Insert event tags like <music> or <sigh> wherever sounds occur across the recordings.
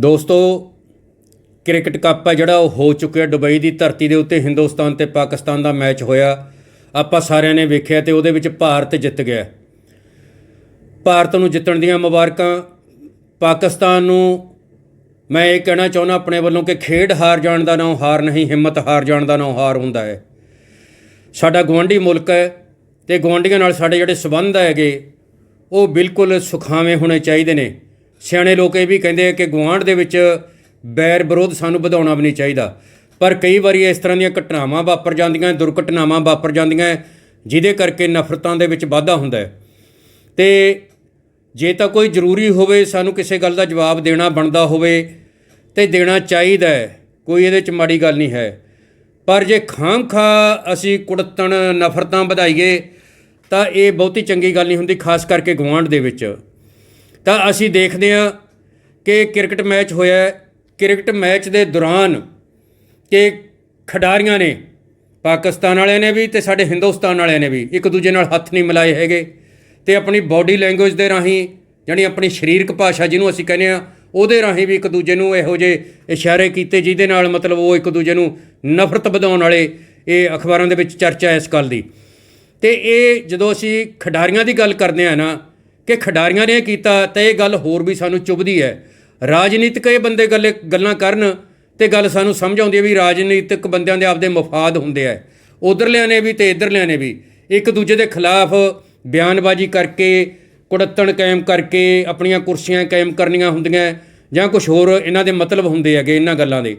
ਦੋਸਤੋ, cricket cup ਹੈ ਜਿਹੜਾ ਉਹ ਹੋ ਚੁੱਕਿਆ ਦੁਬਈ ਦੀ ਧਰਤੀ ਦੇ ਉੱਤੇ, ਹਿੰਦੁਸਤਾਨ ਤੇ ਪਾਕਿਸਤਾਨ ਦਾ ਮੈਚ ਹੋਇਆ। ਆਪਾਂ ਸਾਰਿਆਂ ਨੇ ਵੇਖਿਆ ਤੇ ਉਹਦੇ ਵਿੱਚ ਭਾਰਤ ਜਿੱਤ ਗਿਆ। ਭਾਰਤ ਨੂੰ ਜਿੱਤਣ ਦੀਆਂ ਮੁਬਾਰਕਾਂ। ਪਾਕਿਸਤਾਨ ਨੂੰ ਮੈਂ ਇਹ ਕਹਿਣਾ ਚਾਹੁੰਦਾ ਆਪਣੇ ਵੱਲੋਂ ਕਿ ਖੇਡ ਹਾਰ ਜਾਣ ਦਾ ਨਾਂ ਹਾਰ ਨਹੀਂ, ਹਿੰਮਤ ਹਾਰ ਜਾਣ ਦਾ ਨਾਂ ਹਾਰ ਹੁੰਦਾ ਹੈ। ਸਾਡਾ ਗਵਾਂਢੀ ਮੁਲਕ ਹੈ ਤੇ ਗਵਾਂਢੀਆਂ ਨਾਲ ਸਾਡੇ ਜਿਹੜੇ ਸਬੰਧ ਹੈਗੇ, ਉਹ ਬਿਲਕੁਲ ਸੁਖਾਵੇਂ ਹੋਣੇ ਚਾਹੀਦੇ ਨੇ। ਸਿਆਣੇ ਲੋਕ ਇਹ ਵੀ ਕਹਿੰਦੇ ਆ ਕਿ ਗੁਆਂਢ ਦੇ ਵਿੱਚ ਬੈਰ ਵਿਰੋਧ ਸਾਨੂੰ ਵਧਾਉਣਾ ਵੀ ਨਹੀਂ ਚਾਹੀਦਾ। ਪਰ ਕਈ ਵਾਰੀ ਇਸ ਤਰ੍ਹਾਂ ਦੀਆਂ ਘਟਨਾਵਾਂ ਵਾਪਰ ਜਾਂਦੀਆਂ, ਦੁਰਘਟਨਾਵਾਂ ਵਾਪਰ ਜਾਂਦੀਆਂ, ਜਿਹਦੇ ਕਰਕੇ ਨਫ਼ਰਤਾਂ ਦੇ ਵਿੱਚ ਵਾਧਾ ਹੁੰਦਾ ਹੈ। ਤੇ ਜੇ ਤਾਂ ਕੋਈ ਜ਼ਰੂਰੀ ਹੋਵੇ, ਸਾਨੂੰ ਕਿਸੇ ਗੱਲ ਦਾ ਜਵਾਬ ਦੇਣਾ ਬਣਦਾ ਹੋਵੇ ਤੇ ਦੇਣਾ ਚਾਹੀਦਾ ਹੈ, ਕੋਈ ਇਹਦੇ 'ਚ ਮਾੜੀ ਗੱਲ ਨਹੀਂ ਹੈ। ਪਰ ਜੇ ਖਾਮਖਾ ਅਸੀਂ ਕੁੜਤਣ, ਨਫ਼ਰਤਾਂ ਵਧਾਈਏ, ਤਾਂ ਇਹ ਬਹੁਤੀ ਚੰਗੀ ਗੱਲ ਨਹੀਂ ਹੁੰਦੀ, ਖਾਸ ਕਰਕੇ ਗੁਆਂਢ ਦੇ ਵਿੱਚ। ਤਾਂ ਅਸੀਂ ਦੇਖਦੇ ਹਾਂ ਕਿ ਕ੍ਰਿਕਟ ਮੈਚ ਹੋਇਆ ਕ੍ਰਿਕਟ ਮੈਚ ਦੇ ਦੌਰਾਨ ਕਿ ਖਿਡਾਰੀਆਂ ਨੇ, ਪਾਕਿਸਤਾਨ ਵਾਲਿਆਂ ਨੇ ਵੀ ਤੇ ਸਾਡੇ ਹਿੰਦੁਸਤਾਨ ਵਾਲਿਆਂ ਨੇ ਵੀ ਇੱਕ ਦੂਜੇ ਨਾਲ ਹੱਥ ਨਹੀਂ ਮਿਲਾਏ ਹੈਗੇ ਤੇ ਆਪਣੀ ਬਾਡੀ ਲੈਂਗੁਏਜ ਦੇ ਰਾਹੀਂ ਜਾਣੀ ਆਪਣੀ ਸਰੀਰਕ ਭਾਸ਼ਾ ਜਿਹਨੂੰ ਅਸੀਂ ਕਹਿੰਦੇ ਆ ਉਹਦੇ ਰਾਹੀਂ ਵੀ ਇੱਕ ਦੂਜੇ ਨੂੰ ਇਹੋ ਜਿਹੇ ਇਸ਼ਾਰੇ ਕੀਤੇ ਜਿਹਦੇ ਨਾਲ ਮਤਲਬ ਉਹ ਇੱਕ ਦੂਜੇ ਨੂੰ ਨਫ਼ਰਤ ਵਧਾਉਣ ਵਾਲੇ ਇਹ ਅਖਬਾਰਾਂ ਦੇ ਵਿੱਚ ਚਰਚਾ ਇਸ ਗੱਲ ਦੀ। ਤੇ ਇਹ ਜਦੋਂ ਅਸੀਂ ਖਿਡਾਰੀਆਂ ਦੀ ਗੱਲ ਕਰਦੇ ਆ ਨਾ ਕਿ ਖਿਡਾਰੀਆਂ ਨੇ ਕੀਤਾ ਤਾਂ ਇਹ ਗੱਲ ਹੋਰ ਵੀ ਸਾਨੂੰ ਚੁਭਦੀ ਹੈ। ਰਾਜਨੀਤਿਕ ਇਹ ਬੰਦੇ ਗੱਲੇ ਗੱਲਾਂ ਕਰਨ ਤੇ ਗੱਲ ਸਾਨੂੰ ਸਮਝ ਆਉਂਦੀ ਹੈ ਵੀ ਰਾਜਨੀਤਿਕ ਬੰਦਿਆਂ ਦੇ ਆਪਦੇ ਮਫਾਦ ਹੁੰਦੇ ਆ। ਉਧਰਲਿਆਂ ਨੇ ਵੀ ਤੇ ਇਧਰਲਿਆਂ ਨੇ ਵੀ। ਇੱਕ ਦੂਜੇ ਦੇ ਖਿਲਾਫ ਬਿਆਨਬਾਜ਼ੀ ਕਰਕੇ, ਕੁੜੱਤਣ ਕਾਇਮ ਕਰਕੇ, ਆਪਣੀਆਂ ਕੁਰਸੀਆਂ ਕਾਇਮ ਕਰਨੀਆਂ ਹੁੰਦੀਆਂ ਜਾਂ ਕੁਝ ਹੋਰ ਇਹਨਾਂ ਦੇ ਮਤਲਬ ਹੁੰਦੇ ਹੈਗੇ ਇਹਨਾਂ ਗੱਲਾਂ ਦੇ।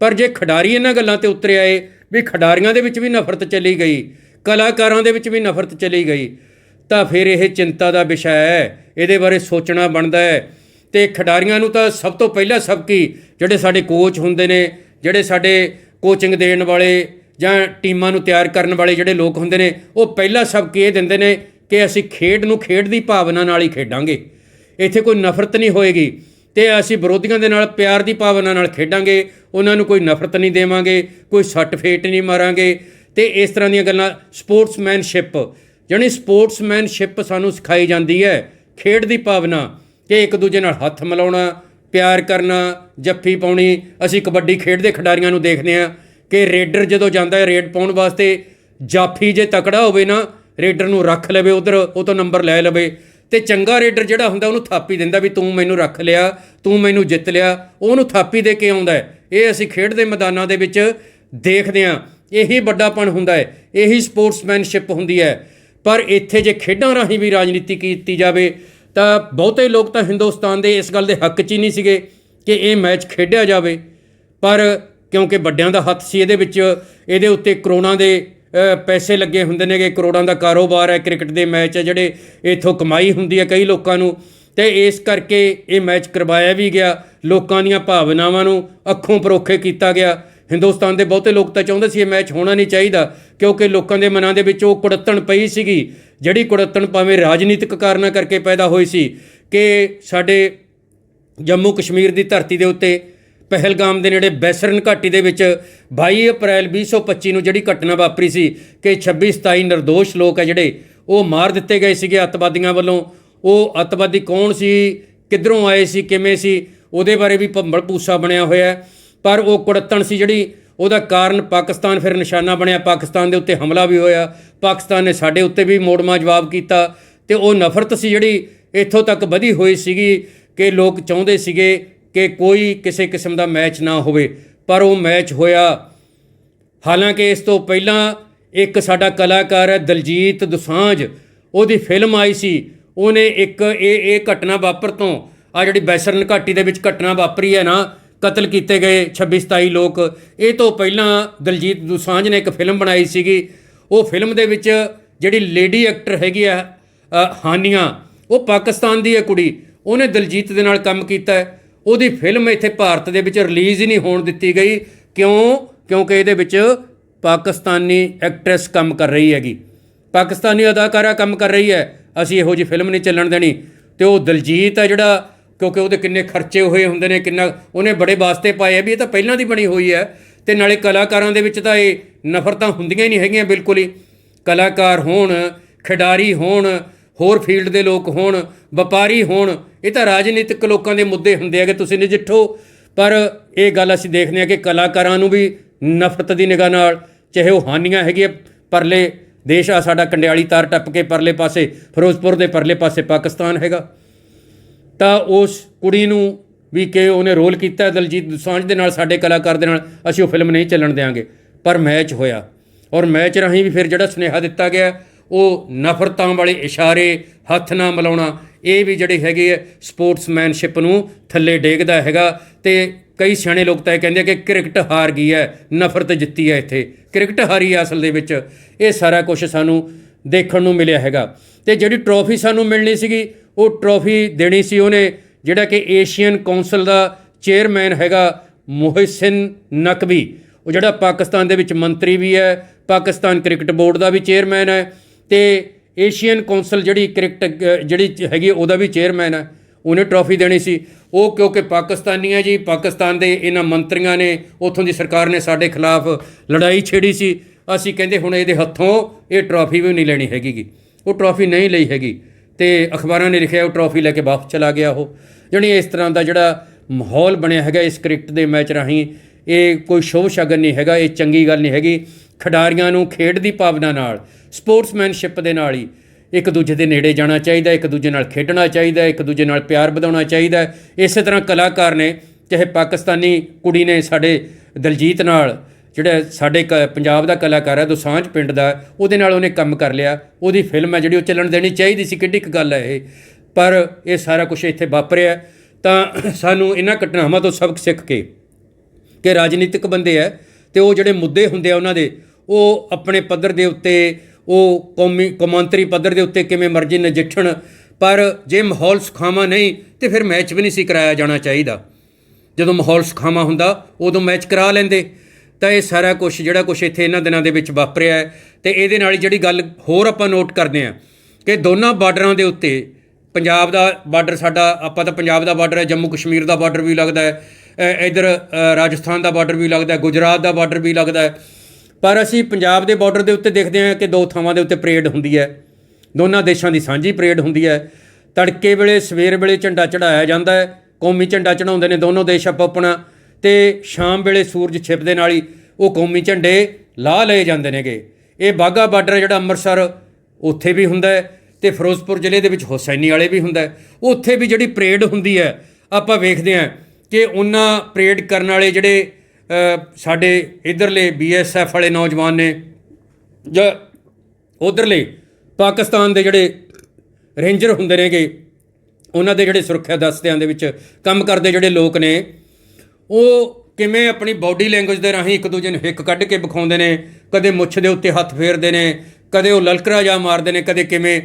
ਪਰ ਜੇ ਖਿਡਾਰੀ ਇਹਨਾਂ ਗੱਲਾਂ ਤੇ ਉਤਰੇ ਆਏ ਵੀ ਖਿਡਾਰੀਆਂ ਦੇ ਵਿੱਚ ਵੀ ਨਫ਼ਰਤ ਚਲੀ ਗਈ, ਕਲਾਕਾਰਾਂ ਦੇ ਵਿੱਚ ਵੀ ਨਫ਼ਰਤ ਚਲੀ ਗਈ ਤਾਂ ਫਿਰ ਇਹ ਚਿੰਤਾ ਦਾ ਵਿਸ਼ਾ ਹੈ। ਇਹਦੇ ਬਾਰੇ ਸੋਚਣਾ ਬਣਦਾ ਹੈ। ਤੇ ਖਿਡਾਰੀਆਂ ਨੂੰ ਤਾਂ ਸਭ ਤੋਂ ਪਹਿਲਾਂ ਸਬਕੀ ਜਿਹੜੇ ਸਾਡੇ ਕੋਚ ਹੁੰਦੇ ਨੇ, ਜਿਹੜੇ ਸਾਡੇ ਕੋਚਿੰਗ ਦੇਣ ਵਾਲੇ ਜਾਂ ਟੀਮਾਂ ਨੂੰ ਤਿਆਰ ਕਰਨ ਵਾਲੇ ਜਿਹੜੇ ਲੋਕ ਹੁੰਦੇ ਨੇ, ਉਹ ਪਹਿਲਾ ਸਬਕ ਇਹ ਦਿੰਦੇ ਨੇ ਕਿ ਅਸੀਂ ਖੇਡ ਨੂੰ ਖੇਡ ਦੀ ਭਾਵਨਾ ਨਾਲ ਹੀ ਖੇਡਾਂਗੇ। ਇੱਥੇ ਕੋਈ ਨਫ਼ਰਤ ਨਹੀਂ ਹੋਏਗੀ। ਤੇ ਅਸੀਂ ਵਿਰੋਧੀਆਂ ਦੇ ਨਾਲ ਪਿਆਰ ਦੀ ਭਾਵਨਾ ਨਾਲ ਖੇਡਾਂਗੇ, ਉਹਨਾਂ ਨੂੰ ਕੋਈ ਨਫ਼ਰਤ ਨਹੀਂ ਦੇਵਾਂਗੇ, ਕੋਈ ਸੱਟ ਫੇਟ ਨਹੀਂ ਮਾਰਾਂਗੇ। ਤੇ ਇਸ ਤਰ੍ਹਾਂ ਦੀਆਂ ਗੱਲਾਂ, ਸਪੋਰਟਸਮੈਨਸ਼ਿਪ ਜਾਣੀ ਸਪੋਰਟਸਮੈਨਸ਼ਿਪ ਸਾਨੂੰ ਸਿਖਾਈ ਜਾਂਦੀ ਹੈ ਖੇਡ ਦੀ ਭਾਵਨਾ ਕਿ ਇੱਕ ਦੂਜੇ ਨਾਲ ਹੱਥ ਮਿਲਾਉਣਾ, ਪਿਆਰ ਕਰਨਾ, ਜੱਫੀ ਪਾਉਣੀ। ਅਸੀਂ ਕਬੱਡੀ ਖੇਡਦੇ ਖਿਡਾਰੀਆਂ ਨੂੰ ਦੇਖਦੇ ਹਾਂ ਕਿ ਰੇਡਰ ਜਦੋਂ ਜਾਂਦਾ ਹੈ ਰੇਡ ਪਾਉਣ ਵਾਸਤੇ, ਜਾਫੀ ਜੇ ਤਕੜਾ ਹੋਵੇ ਨਾ, ਰੇਡਰ ਨੂੰ ਰੱਖ ਲਵੇ ਉਧਰ, ਉਹ ਤੋਂ ਨੰਬਰ ਲੈ ਲਵੇ। ਤੇ ਚੰਗਾ ਰੇਡਰ ਜਿਹੜਾ ਹੁੰਦਾ, ਉਹਨੂੰ ਥਾਪੀ ਦਿੰਦਾ ਵੀ ਤੂੰ ਮੈਨੂੰ ਰੱਖ ਲਿਆ, ਤੂੰ ਮੈਨੂੰ ਜਿੱਤ ਲਿਆ। ਉਹਨੂੰ ਥਾਪੀ ਦੇ ਕੇ ਆਉਂਦਾ ਇਹ ਅਸੀਂ ਖੇਡ ਦੇ ਮੈਦਾਨਾਂ ਦੇ ਵਿੱਚ ਦੇਖਦੇ ਹਾਂ। ਇਹੀ ਵੱਡਾਪਣ ਹੁੰਦਾ ਹੈ। ਇਹੀ ਸਪੋਰਟਸਮੈਨਸ਼ਿਪ ਹੁੰਦੀ ਹੈ। ਪਰ ਇੱਥੇ ਜੇ ਖੇਡਾਂ ਰਾਹੀਂ ਵੀ ਰਾਜਨੀਤੀ ਕੀਤੀ ਜਾਵੇ, ਤਾਂ ਬਹੁਤੇ ਲੋਕ ਤਾਂ ਹਿੰਦੁਸਤਾਨ ਦੇ ਇਸ ਗੱਲ ਦੇ ਹੱਕ 'ਚ ਹੀ ਨਹੀਂ ਸੀਗੇ ਕਿ ਇਹ ਮੈਚ ਖੇਡਿਆ ਜਾਵੇ। ਪਰ ਕਿਉਂਕਿ ਵੱਡਿਆਂ ਦਾ ਹੱਥ ਸੀ, ਇਹਦੇ ਵਿੱਚ ਇਹਦੇ ਉੱਤੇ ਕਰੋੜਾਂ ਦੇ ਪੈਸੇ ਲੱਗੇ ਹੁੰਦੇ ਨੇਗੇ, ਕਰੋੜਾਂ ਦਾ ਕਾਰੋਬਾਰ ਹੈ, ਕ੍ਰਿਕਟ ਦੇ ਮੈਚ ਹੈ, ਜਿਹੜੇ ਇਥੋਂ ਕਮਾਈ ਹੁੰਦੀ ਹੈ ਕਈ ਲੋਕਾਂ ਨੂੰ। ਤੇ ਇਸ ਕਰਕੇ ਇਹ ਮੈਚ ਕਰਵਾਇਆ ਵੀ ਗਿਆ, ਲੋਕਾਂ ਦੀਆਂ ਭਾਵਨਾਵਾਂ ਨੂੰ ਅੱਖੋਂ ਪਰੋਖੇ ਕੀਤਾ ਗਿਆ। ਹਿੰਦੁਸਤਾਨ ਦੇ ਬਹੁਤੇ ਲੋਕ ਤਾਂ ਚਾਹੁੰਦੇ ਸੀ ਇਹ ਮੈਚ ਹੋਣਾ ਨਹੀਂ ਚਾਹੀਦਾ, ਕਿਉਂਕਿ ਲੋਕਾਂ ਦੇ ਮਨਾਂ ਦੇ ਵਿੱਚ ਉਹ ਕੁੜੱਤਣ ਪਈ ਸੀਗੀ, ਜਿਹੜੀ ਕੁੜੱਤਣ ਭਾਵੇਂ ਰਾਜਨੀਤਿਕ ਕਾਰਨਾਂ ਕਰਕੇ ਪੈਦਾ ਹੋਈ ਸੀ ਕਿ ਸਾਡੇ ਜੰਮੂ ਕਸ਼ਮੀਰ ਦੀ ਧਰਤੀ ਦੇ ਉੱਤੇ ਪਹਿਲਗਾਮ ਦੇ ਨੇੜੇ ਬੈਸਰਨ ਘਾਟੀ ਦੇ ਵਿੱਚ 22 ਅਪ੍ਰੈਲ 2025 ਨੂੰ ਜਿਹੜੀ ਘਟਨਾ ਵਾਪਰੀ ਸੀ ਕਿ 26 27 ਨਿਰਦੋਸ਼ ਲੋਕ ਹੈ ਜਿਹੜੇ ਉਹ ਮਾਰ ਦਿੱਤੇ ਗਏ ਸੀਗੇ ਅੱਤਵਾਦੀਆਂ ਵੱਲੋਂ, ਉਹ ਅੱਤਵਾਦੀ ਕੌਣ ਸੀ, ਕਿੱਧਰੋਂ ਆਏ ਸੀ, ਕਿਵੇਂ ਸੀ, ਉਹਦੇ ਬਾਰੇ ਵੀ ਭੰਬਲ ਪੂਸਾ ਬਣਿਆ ਹੋਇਆ ਹੈ। ਪਰ ਉਹ ਕੁੜੱਤਣ ਸੀ ਜਿਹੜੀ, ਉਹਦਾ ਕਾਰਨ ਪਾਕਿਸਤਾਨ ਫਿਰ ਨਿਸ਼ਾਨਾ ਬਣਿਆ। ਪਾਕਿਸਤਾਨ ਦੇ ਉੱਤੇ ਹਮਲਾ ਵੀ ਹੋਇਆ। ਪਾਕਿਸਤਾਨ ਨੇ ਸਾਡੇ ਉੱਤੇ ਵੀ ਮੋੜਮਾ ਜਵਾਬ ਕੀਤਾ ਤੇ ਉਹ ਨਫ਼ਰਤ ਸੀ ਜਿਹੜੀ ਇੱਥੋਂ ਤੱਕ ਵਧੀ ਹੋਈ ਸੀਗੀ ਕਿ ਲੋਕ ਚਾਹੁੰਦੇ ਸੀਗੇ ਕਿ ਕੋਈ ਕਿਸੇ ਕਿਸਮ ਦਾ ਮੈਚ ਨਾ ਹੋਵੇ। ਪਰ ਉਹ ਮੈਚ ਹੋਇਆ। ਹਾਲਾਂਕਿ ਇਸ ਤੋਂ ਪਹਿਲਾਂ ਇੱਕ ਸਾਡਾ ਕਲਾਕਾਰ ਹੈ, ਦਲਜੀਤ ਦੁਸਾਂਝ, ਉਹਦੀ ਫਿਲਮ ਆਈ ਸੀ। ਉਹਨੇ ਇੱਕ ਇਹ ਇਹ ਘਟਨਾ ਵਾਪਰ ਤੋਂ ਆ ਜਿਹੜੀ ਬੈਸਰਨ ਘਾਟੀ ਦੇ ਵਿੱਚ ਘਟਨਾ ਵਾਪਰੀ ਹੈ ਨਾ ਕਤਲ ਕੀਤੇ ਗਏ 26 27 ਲੋਕ। ਇਹ ਤੋਂ ਪਹਿਲਾਂ ਦਲਜੀਤ ਦੁਸਾਂਝ ਨੇ ਇੱਕ ਫਿਲਮ ਬਣਾਈ ਸੀਗੀ। ਉਹ ਫਿਲਮ ਦੇ ਵਿੱਚ ਜਿਹੜੀ ਲੇਡੀ ਐਕਟਰ ਹੈਗੀ ਆ ਅ, ਹਾਨੀਆਂ ਉਹ ਪਾਕਿਸਤਾਨ ਦੀ ਹੈ ਕੁੜੀ। ਉਹਨੇ ਦਲਜੀਤ ਦੇ ਨਾਲ ਕੰਮ ਕੀਤਾ ਉਹਦੀ ਫਿਲਮ ਇੱਥੇ ਭਾਰਤ ਦੇ ਵਿੱਚ ਰਿਲੀਜ਼ ਹੀ ਨਹੀਂ ਹੋਣ ਦਿੱਤੀ ਗਈ। ਕਿਉਂ? ਕਿਉਂਕਿ ਇਹਦੇ ਵਿੱਚ ਪਾਕਿਸਤਾਨੀ ਐਕਟ੍ਰੈਸ ਕੰਮ ਕਰ ਰਹੀ ਹੈਗੀ। ਪਾਕਿਸਤਾਨੀ ਅਦਾਕਾਰਾ ਕੰਮ ਕਰ ਰਹੀ ਹੈ। ਅਸੀਂ ਇਹੋ ਜਿਹੀ ਫਿਲਮ ਨਹੀਂ ਚੱਲਣ ਦੇਣੀ। ਤੇ ਉਹ ਦਲਜੀਤ ਹੈ ਜਿਹੜਾ ਕਿਉਂਕਿ ਉਹਦੇ ਕਿੰਨੇ ਖਰਚੇ ਹੋਏ ਹੁੰਦੇ ਨੇ, ਕਿੰਨਾ ਉਹਨੇ ਬੜੇ ਵਾਸਤੇ ਪਾਏ ਆ ਵੀ ਇਹ ਤਾਂ ਪਹਿਲਾਂ ਦੀ ਬਣੀ ਹੋਈ ਹੈ। ਤੇ ਨਾਲੇ ਕਲਾਕਾਰਾਂ ਦੇ ਵਿੱਚ ਤਾਂ ਇਹ ਨਫ਼ਰਤਾਂ ਹੁੰਦੀਆਂ ਹੀ ਨਹੀਂ ਹੈਗੀਆਂ ਬਿਲਕੁਲ ਹੀ। ਕਲਾਕਾਰ ਹੋਣ, ਖਿਡਾਰੀ ਹੋਣ, ਹੋਰ ਫੀਲਡ ਦੇ ਲੋਕ ਹੋਣ, ਵਪਾਰੀ ਹੋਣ, ਇਹ ਤਾਂ ਰਾਜਨੀਤਿਕ ਲੋਕਾਂ ਦੇ ਮੁੱਦੇ ਹੁੰਦੇ ਆ ਕਿ ਤੁਸੀਂ ਨਜਿੱਠੋ। ਪਰ ਇਹ ਗੱਲ ਅਸੀਂ ਦੇਖਦੇ ਹਾਂ ਕਿ ਕਲਾਕਾਰਾਂ ਨੂੰ ਵੀ ਨਫ਼ਰਤ ਦੀ ਨਿਗਾਹ ਨਾਲ, ਚਾਹੇ ਉਹ ਹਾਨੀਆਂ ਹੈਗੀਆਂ ਪਰਲੇ ਦੇਸ਼ ਆ, ਸਾਡਾ ਕੰਡਿਆਲੀ ਤਾਰ ਟੱਪ ਕੇ ਪਰਲੇ ਪਾਸੇ ਫਿਰੋਜ਼ਪੁਰ ਦੇ ਪਰਲੇ ਪਾਸੇ ਪਾਕਿਸਤਾਨ ਹੈਗਾ। ਤਾਂ ਉਸ ਕੁੜੀ ਨੂੰ ਵੀ ਕਿ ਉਹਨੇ ਰੋਲ ਕੀਤਾ ਦਲਜੀਤ ਦੋਸਾਂਝ ਦੇ ਨਾਲ, ਸਾਡੇ ਕਲਾਕਾਰ ਦੇ ਨਾਲ, ਅਸੀਂ ਉਹ ਫਿਲਮ ਨਹੀਂ ਚੱਲਣ ਦੇਵਾਂਗੇ ਪਰ ਮੈਚ ਹੋਇਆ। ਔਰ ਮੈਚ ਰਾਹੀਂ ਵੀ ਫਿਰ ਜਿਹੜਾ ਸੁਨੇਹਾ ਦਿੱਤਾ ਗਿਆ, ਉਹ ਨਫ਼ਰਤਾਂ ਵਾਲੇ ਇਸ਼ਾਰੇ, ਹੱਥ ਨਾ ਮਿਲਾਉਣਾ, ਇਹ ਵੀ ਜਿਹੜੇ ਹੈਗੇ ਆ ਸਪੋਰਟਸਮੈਨਸ਼ਿਪ ਨੂੰ ਥੱਲੇ ਡੇਗਦਾ ਹੈਗਾ। ਤੇ ਕਈ ਸਿਆਣੇ ਲੋਕ ਤਾਂ ਇਹ ਕਹਿੰਦੇ ਕਿ ਕ੍ਰਿਕਟ ਹਾਰ ਗਈ ਹੈ, ਨਫ਼ਰਤ ਜਿੱਤੀ ਹੈ ਇੱਥੇ। ਕ੍ਰਿਕਟ ਹਾਰੀ ਹੈ ਅਸਲ ਦੇ ਵਿੱਚ। ਇਹ ਸਾਰਾ ਕੁਝ ਸਾਨੂੰ ਦੇਖਣ ਨੂੰ ਮਿਲਿਆ ਹੈਗਾ। ਤੇ ਜਿਹੜੀ ਟਰੋਫੀ ਸਾਨੂੰ ਮਿਲਣੀ ਸੀਗੀ, ਉਹ ਟਰੋਫੀ ਦੇਣੀ ਸੀ ਉਹਨੇ, ਜਿਹੜਾ ਕਿ ਏਸ਼ੀਅਨ ਕੌਂਸਲ ਦਾ ਚੇਅਰਮੈਨ ਹੈਗਾ, ਮੁਹਸਿਨ ਨਕਵੀ। ਉਹ ਜਿਹੜਾ ਪਾਕਿਸਤਾਨ ਦੇ ਵਿੱਚ ਮੰਤਰੀ ਵੀ ਹੈ, ਪਾਕਿਸਤਾਨ ਕ੍ਰਿਕਟ ਬੋਰਡ ਦਾ ਵੀ ਚੇਅਰਮੈਨ ਹੈ, ਤੇ ਏਸ਼ੀਅਨ ਕੌਂਸਲ ਜਿਹੜੀ ਕ੍ਰਿਕਟ, ਜਿਹੜੀ ਹੈਗੀ ਉਹਦਾ ਵੀ ਚੇਅਰਮੈਨ ਹੈ। ਉਹਨੇ ਟਰੋਫੀ ਦੇਣੀ ਸੀ। ਉਹ ਕਿਉਂਕਿ ਪਾਕਿਸਤਾਨੀ ਹੈ ਜੀ, ਪਾਕਿਸਤਾਨ ਦੇ ਇਹਨਾਂ ਮੰਤਰੀਆਂ ਨੇ, ਉਥੋਂ ਦੀ ਸਰਕਾਰ ਨੇ ਸਾਡੇ ਖਿਲਾਫ ਲੜਾਈ ਛੇੜੀ ਸੀ। ਅਸੀਂ ਕਹਿੰਦੇ ਹੁਣ ਇਹਦੇ ਹੱਥੋਂ ਇਹ ਟਰੋਫੀ ਵੀ ਨਹੀਂ ਲੈਣੀ ਹੈਗੀਗੀ। ਉਹ ਟਰੋਫੀ ਨਹੀਂ ਲਈ ਹੈਗੀ। ਤੇ ਅਖਬਾਰਾਂ ਨੇ ਲਿਖਿਆ ਉਹ ਟਰੋਫੀ ਲੈ ਕੇ ਵਾਪਸ ਚਲਾ ਗਿਆ ਉਹ। ਜਾਣੀ ਇਸ ਤਰ੍ਹਾਂ ਦਾ ਜਿਹੜਾ ਮਾਹੌਲ ਬਣਿਆ ਹੈਗਾ ਇਸ ਕ੍ਰਿਕਟ ਦੇ ਮੈਚ ਰਾਹੀਂ, ਇਹ ਕੋਈ ਸ਼ੋਭ ਸ਼ਗਨ ਨਹੀਂ ਹੈਗਾ, ਇਹ ਚੰਗੀ ਗੱਲ ਨਹੀਂ ਹੈਗੀ। ਖਿਡਾਰੀਆਂ ਨੂੰ ਖੇਡ ਦੀ ਭਾਵਨਾ ਨਾਲ ਸਪੋਰਟਸਮੈਨਸ਼ਿਪ ਦੇ ਨਾਲ ਹੀ ਇੱਕ ਦੂਜੇ ਦੇ ਨੇੜੇ ਜਾਣਾ ਚਾਹੀਦਾ, ਇੱਕ ਦੂਜੇ ਨਾਲ ਖੇਡਣਾ ਚਾਹੀਦਾ, ਇੱਕ ਦੂਜੇ ਨਾਲ ਪਿਆਰ ਵਧਾਉਣਾ ਚਾਹੀਦਾ। ਇਸੇ ਤਰ੍ਹਾਂ ਕਲਾਕਾਰ ਨੇ, ਚਾਹੇ ਪਾਕਿਸਤਾਨੀ ਕੁੜੀ ਨੇ ਸਾਡੇ ਦਲਜੀਤ ਨਾਲ ਜਿਹੜਾ ਸਾਡੇ ਕ- ਪੰਜਾਬ ਦਾ ਕਲਾਕਾਰ ਹੈ, ਦੋਸਾਂਝ ਪਿੰਡ ਦਾ, ਉਹਦੇ ਨਾਲ ਉਹਨੇ ਕੰਮ ਕਰ ਲਿਆ। ਉਹਦੀ ਫਿਲਮ ਹੈ ਜਿਹੜੀ, ਉਹ ਚੱਲਣ ਦੇਣੀ ਚਾਹੀਦੀ ਸੀ, ਕਿੱਡੀ ਕੁ ਗੱਲ ਹੈ ਇਹ। ਪਰ ਇਹ ਸਾਰਾ ਕੁਝ ਇੱਥੇ ਵਾਪਰਿਆ। ਤਾਂ <clears throat> ਸਾਨੂੰ ਇਹਨਾਂ ਘਟਨਾਵਾਂ ਤੋਂ ਸਬਕ ਸਿੱਖ ਕੇ ਕਿ ਰਾਜਨੀਤਿਕ ਬੰਦੇ ਆ ਤੇ ਉਹ ਜਿਹੜੇ ਮੁੱਦੇ ਹੁੰਦੇ ਆ ਉਹਨਾਂ ਦੇ, ਉਹ ਆਪਣੇ ਪੱਧਰ ਦੇ ਉੱਤੇ, ਉਹ ਕੌਮੀ, ਕੌਮਾਂਤਰੀ ਪੱਧਰ ਦੇ ਉੱਤੇ ਕਿਵੇਂ ਮਰਜ਼ੀ ਨਜਿੱਠਣ। ਪਰ ਜੇ ਮਾਹੌਲ ਸੁਖਾਵਾਂ ਨਹੀਂ, ਤੇ ਫਿਰ ਮੈਚ ਵੀ ਨਹੀਂ ਸੀ ਕਰਾਇਆ ਜਾਣਾ ਚਾਹੀਦਾ। ਜਦੋਂ ਮਾਹੌਲ ਸੁਖਾਵਾਂ ਹੁੰਦਾ, ਉਦੋਂ ਮੈਚ ਕਰਾ ਲੈਂਦੇ। ਤਾਂ ਇਹ ਸਾਰਾ ਕੁਝ ਜਿਹੜਾ ਕੁਝ ਇੱਥੇ ਇਹਨਾਂ ਦਿਨਾਂ ਦੇ ਵਿੱਚ ਵਾਪਰਿਆ ਹੈ ਤੇ ਇਹਦੇ ਨਾਲ ਹੀ ਜਿਹੜੀ ਗੱਲ ਹੋਰ ਆਪਾਂ ਨੋਟ ਕਰਦੇ ਹਾਂ ਕਿ ਦੋਨਾਂ ਬਾਰਡਰਾਂ ਦੇ ਉੱਤੇ ਪੰਜਾਬ ਦਾ ਬਾਰਡਰ ਸਾਡਾ ਆਪਾਂ ਤਾਂ ਪੰਜਾਬ ਦਾ ਬਾਰਡਰ ਹੈ ਜੰਮੂ ਕਸ਼ਮੀਰ ਦਾ ਬਾਰਡਰ ਵੀ ਲੱਗਦਾ ਹੈ ਅ, ਇੱਧਰ ਰਾਜਸਥਾਨ ਦਾ ਬਾਰਡਰ ਵੀ ਲੱਗਦਾ ਹੈ ਗੁਜਰਾਤ ਦਾ ਬਾਰਡਰ ਵੀ ਲੱਗਦਾ ਹੈ। ਪਰ ਅਸੀਂ ਪੰਜਾਬ ਦੇ ਬਾਰਡਰ ਦੇ ਉੱਤੇ ਦੇਖਦੇ ਹਾਂ ਕਿ ਦੋ ਥਾਵਾਂ ਦੇ ਉੱਤੇ ਪਰੇਡ ਹੁੰਦੀ ਹੈ। ਦੋਨਾਂ ਦੇਸ਼ਾਂ ਦੀ ਸਾਂਝੀ ਪਰੇਡ ਹੁੰਦੀ ਹੈ। ਤੜਕੇ ਵੇਲੇ ਸਵੇਰ ਵੇਲੇ ਝੰਡਾ ਚੜਾਇਆ ਜਾਂਦਾ ਹੈ। ਕੌਮੀ ਝੰਡਾ ਚੜਾਉਂਦੇ ਨੇ ਦੋਨੋਂ ਦੇਸ਼ ਆਪੋ ਆਪਣਾ ਤੇ ਸ਼ਾਮ ਵੇਲੇ ਸੂਰਜ ਛਿਪਦੇ ਨਾਲ ਹੀ ਉਹ ਕੌਮੀ ਝੰਡੇ ਲਾਹ ਲਏ ਜਾਂਦੇ ਨੇਗੇ। ਇਹ ਬਾਗਾ ਬਾਰਡਰ ਜਿਹੜਾ ਅੰਮ੍ਰਿਤਸਰ ਉੱਥੇ ਵੀ ਹੁੰਦਾ ਹੈ ਤੇ ਫਿਰੋਜ਼ਪੁਰ ਜ਼ਿਲ੍ਹੇ ਦੇ ਵਿੱਚ ਹੁਸੈਨੀ ਵਾਲੇ ਵੀ ਹੁੰਦਾ ਉੱਥੇ ਵੀ ਜਿਹੜੀ ਪਰੇਡ ਹੁੰਦੀ ਹੈ ਆਪਾਂ ਵੇਖਦੇ ਹਾਂ ਕਿ ਉਹਨਾਂ ਪਰੇਡ ਕਰਨ ਵਾਲੇ ਜਿਹੜੇ ਅ, ਸਾਡੇ ਇਧਰਲੇ ਬੀਐਸਐਫ ਵਾਲੇ ਨੌਜਵਾਨ ਨੇ ਜਾਂ ਉਧਰਲੇ ਪਾਕਿਸਤਾਨ ਦੇ ਜਿਹੜੇ ਰੇਂਜਰ ਹੁੰਦੇ ਨੇਗੇ ਉਹਨਾਂ ਦੇ ਜਿਹੜੇ ਸੁਰੱਖਿਆ ਦਸਤਿਆਂ ਦੇ ਵਿੱਚ ਕੰਮ ਕਰਦੇ ਜਿਹੜੇ ਲੋਕ ਨੇ ਉਹ ਕਿਵੇਂ ਆਪਣੀ ਬਾਡੀ ਲੈਂਗੁਏਜ ਦੇ ਰਾਹੀਂ ਇੱਕ ਦੂਜੇ ਨੂੰ ਹਿੱਕ ਕੱਢ ਕੇ ਵਿਖਾਉਂਦੇ ਨੇ, ਕਦੇ ਮੁੱਛ ਦੇ ਉੱਤੇ ਹੱਥ ਫੇਰਦੇ ਨੇ, ਕਦੇ ਉਹ ਲਲਕਰਾ ਜਾ ਮਾਰਦੇ ਨੇ, ਕਦੇ ਕਿਵੇਂ।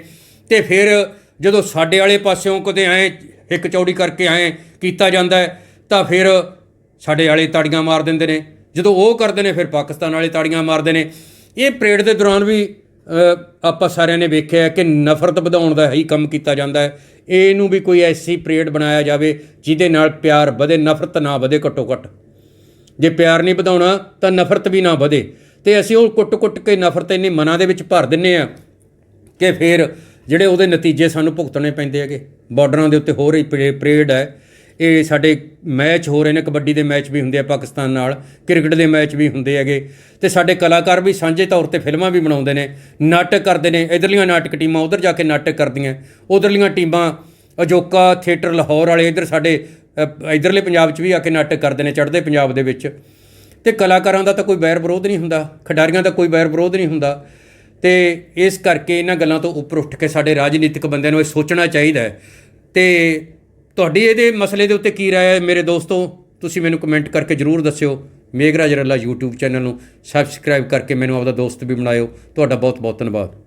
ਤੇ ਫਿਰ ਜਦੋਂ ਸਾਡੇ ਵਾਲੇ ਪਾਸਿਓਂ ਕਦੇ ਐ ਹਿੱਕ ਚੌੜੀ ਕਰਕੇ ਐ ਕੀਤਾ ਜਾਂਦਾ ਤਾਂ ਫਿਰ ਸਾਡੇ ਵਾਲੇ ਤਾੜੀਆਂ ਮਾਰ ਦਿੰਦੇ ਨੇ। ਜਦੋਂ ਉਹ ਕਰਦੇ ਨੇ, ਫਿਰ ਪਾਕਿਸਤਾਨ ਵਾਲੇ ਤਾੜੀਆਂ ਮਾਰਦੇ ਨੇ। ਇਹ ਪਰੇਡ ਦੇ ਦੌਰਾਨ ਵੀ ਆਪਾਂ ਸਾਰਿਆਂ ਨੇ ਵੇਖਿਆ ਕਿ ਨਫ਼ਰਤ ਵਧਾਉਣ ਦਾ ਹੀ ਕੰਮ ਕੀਤਾ ਜਾਂਦਾ ਹੈ। ਇਹਨੂੰ ਵੀ ਕੋਈ ਐਸੀ ਪਰੇਡ ਬਣਾਇਆ ਜਾਵੇ ਜਿਹਦੇ ਨਾਲ ਪਿਆਰ ਵਧੇ, ਨਫ਼ਰਤ ਨਾ ਵਧੇ ਘੱਟੋ ਘੱਟ ਜੇ ਪਿਆਰ ਨਹੀਂ ਵਧਾਉਣਾ, ਤਾਂ ਨਫ਼ਰਤ ਵੀ ਨਾ ਵਧੇ। ਤੇ ਅਸੀਂ ਉਹ ਕੁੱਟ-ਕੁੱਟ ਕੇ ਨਫ਼ਰਤ ਇੰਨੀ ਮਨਾਂ ਦੇ ਵਿੱਚ ਭਰ ਦਿੰਨੇ ਆ ਕਿ ਫਿਰ ਜਿਹੜੇ ਉਹਦੇ ਨਤੀਜੇ ਸਾਨੂੰ ਭੁਗਤਣੇ ਪੈਂਦੇ ਹੈਗੇ। ਬਾਰਡਰਾਂ ਦੇ ਉੱਤੇ ਹੋ ਰਹੀ ਪਰੇ- ਪਰੇਡ ਹੈ। ਇਹ ਸਾਡੇ ਮੈਚ ਹੋ ਰਹੇ ਨੇ ਕਬੱਡੀ ਦੇ ਮੈਚ ਵੀ ਹੁੰਦੇ ਆ ਪਾਕਿਸਤਾਨ ਨਾਲ ਕ੍ਰਿਕਟ ਦੇ ਮੈਚ ਵੀ ਹੁੰਦੇ ਹੈਗੇ। ਤੇ ਸਾਡੇ ਕਲਾਕਾਰ ਵੀ ਸਾਂਝੇ ਤੌਰ ਤੇ ਫਿਲਮਾਂ ਵੀ ਬਣਾਉਂਦੇ ਨੇ ਨਾਟਕ ਕਰਦੇ ਨੇ ਇਧਰਲੀਆਂ ਨਾਟਕ ਟੀਮਾਂ ਉਧਰ ਜਾ ਕੇ ਨਾਟਕ ਕਰਦੀਆਂ ਉਧਰਲੀਆਂ ਟੀਮਾਂ ਅਜੋਕਾ ਥੀਏਟਰ ਲਾਹੌਰ ਵਾਲੇ ਇਧਰ ਸਾਡੇ ਅ, ਇਧਰਲੇ ਪੰਜਾਬ 'ਚ ਵੀ ਆ ਕੇ ਨਾਟਕ ਕਰਦੇ ਨੇ ਚੜ੍ਹਦੇ ਪੰਜਾਬ ਦੇ ਵਿੱਚ। ਤੇ ਕਲਾਕਾਰਾਂ ਦਾ ਤਾਂ ਕੋਈ ਬੈਰ ਵਿਰੋਧ ਨਹੀਂ ਹੁੰਦਾ ਖਿਡਾਰੀਆਂ ਦਾ ਕੋਈ ਬੈਰ ਵਿਰੋਧ ਨਹੀਂ ਹੁੰਦਾ। ਤੇ ਇਸ ਕਰਕੇ ਇਹਨਾਂ ਗੱਲਾਂ ਤੋਂ ਉੱਪਰ ਉੱਠ ਕੇ ਸਾਡੇ ਰਾਜਨੀਤਿਕ ਬੰਦਿਆਂ ਨੂੰ ਇਹ ਸੋਚਣਾ ਚਾਹੀਦਾ ਹੈ। ਤੇ ਤੁਹਾਡੀ ਇਹਦੇ ਮਸਲੇ ਦੇ ਉੱਤੇ ਕੀ ਰਾਏ ਹੈ ਮੇਰੇ ਦੋਸਤੋ? ਤੁਸੀਂ ਮੈਨੂੰ ਕਮੈਂਟ ਕਰਕੇ ਜਰੂਰ ਦੱਸਿਓ। ਮੇਘਰਾਜ ਰੱਲਾ YouTube ਚੈਨਲ ਨੂੰ ਸਬਸਕ੍ਰਾਈਬ ਕਰਕੇ ਮੈਨੂੰ ਆਪਦਾ ਦੋਸਤ ਵੀ ਬਣਾਇਓ। ਤੁਹਾਡਾ ਬਹੁਤ ਬਹੁਤ ਧੰਨਵਾਦ।